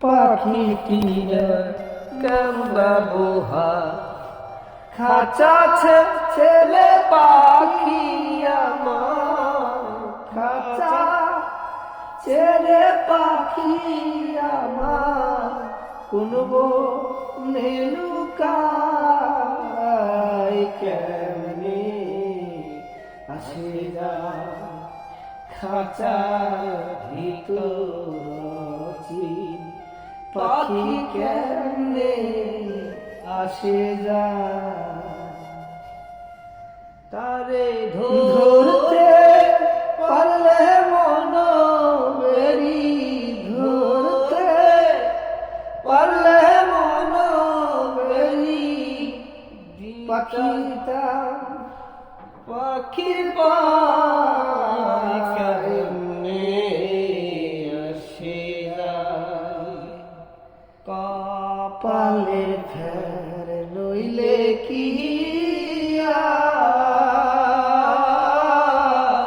পাখিটির কেমবা বোহা। খাঁচা ছেলে পাখি আমার। খাঁচা ছেলে পাখি আমার। কোন নেলুকাই কেমনি আসে যা। খাঁচা পাখি কেমনে আসে যা তারে ধরতে পারলে মন বেরি ধরতে পারলে মন বেরি পাখিটা পাখির পাখি আর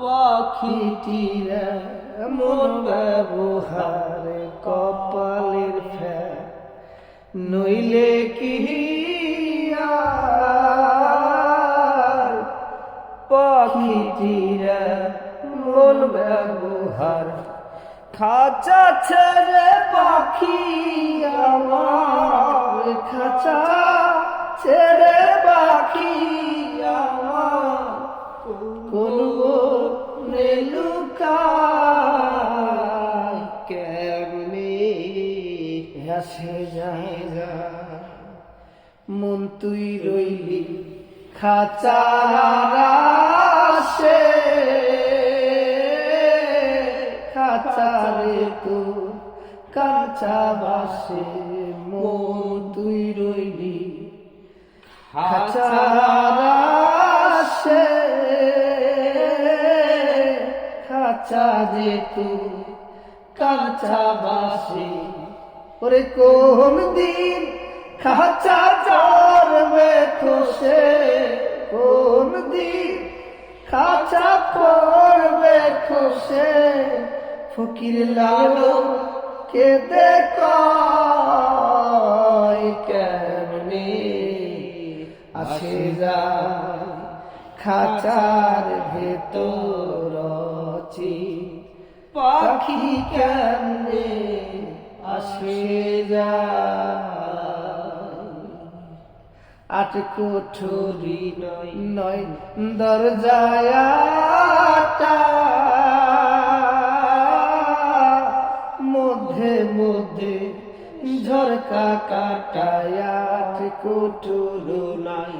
পাখিটির মন কপালের ফের নইলে পাখিটিরা খাঁচা ছেড়ে পাখি আমার খাঁচা ছেড়ে আমার কোন মন তুই রইলি খাচারাসে খাচারে তো কাঁচা বাসে। মন তুই রইলি খাচারাসে খাচা যে তুই কাঁচা বাসে ওরে কোন দিন খাঁচা চড়বে খসে? কোন দিন খাঁচা পড়বে খসে? ফকির লালো কে দেখ কেমনি আসে যায় খাঁচার ভেতর পাখি কেমনে আসে আট কোঠরি নয় নয় দরজায় মধ্যে মধ্যে ঝরকা কাটায় আট কোঠরু নাই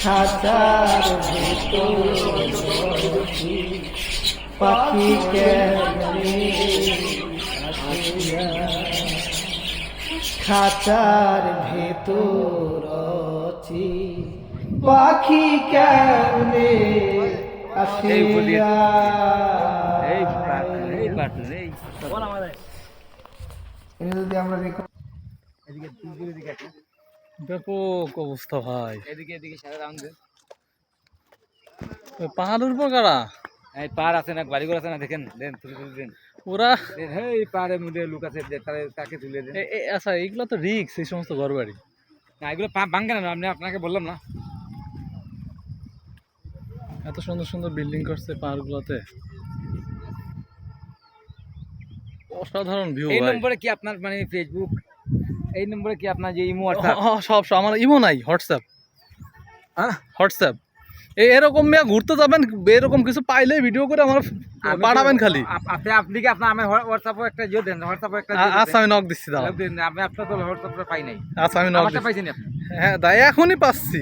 খাতার পাখি খাঁচার ভেতর পাখি কেমনে আসে এই বলি- এই। পার্টনার এই পার্টনার এই যদি আমরা রেকর্ড এদিকে একটা। ব্যাপক অবস্থা ভাই। এদিকে এদিকে সারা রাউন্ড। পাহাড়ের উপর কারা? এই পার আছে না বাড়িঘর আছে না দেখেন দেন তুলে তুলে দেন ওরা? এই লোক আছে তাকে তুলে দেন। আচ্ছা এইগুলো তো রিক্স এই সমস্ত ঘর বাড়ি না এগুলো ভাঙবে না আপনি আপনাকে বললাম না। এত সুন্দর সুন্দর বিল্ডিং করছে পাহাড়গুলোতে। অসাধারণ ভিউ এই নম্বরে কি আপনার মানে ফেসবুক এই নম্বরে কি আপনার যে ইমো হোয়াটসঅ্যাপ সব সব আমার ইমো নাই হোয়াটসঅ্যাপ হ্যাঁ? হোয়াটসঅ্যাপ এই এরকম মেয়া ঘুরতে যাবেন এরকম কিছু পাইলে ভিডিও করে আমার পাঠাবেন খালি। আপ- আপনি আপনি কি আপনার আমার হোয়াটসঅ্যাপে একটা জিও দেন হোয়াটসঅ্যাপে একটা আচ্ছা আমি নক দিচ্ছি দাও আমি আপনার তো হোয়াটসঅ্যাপে পাই নাই। আচ্ছা আমি নক পাইছেন আপনি? হ্যাঁ দাই এখনই পাচ্ছি।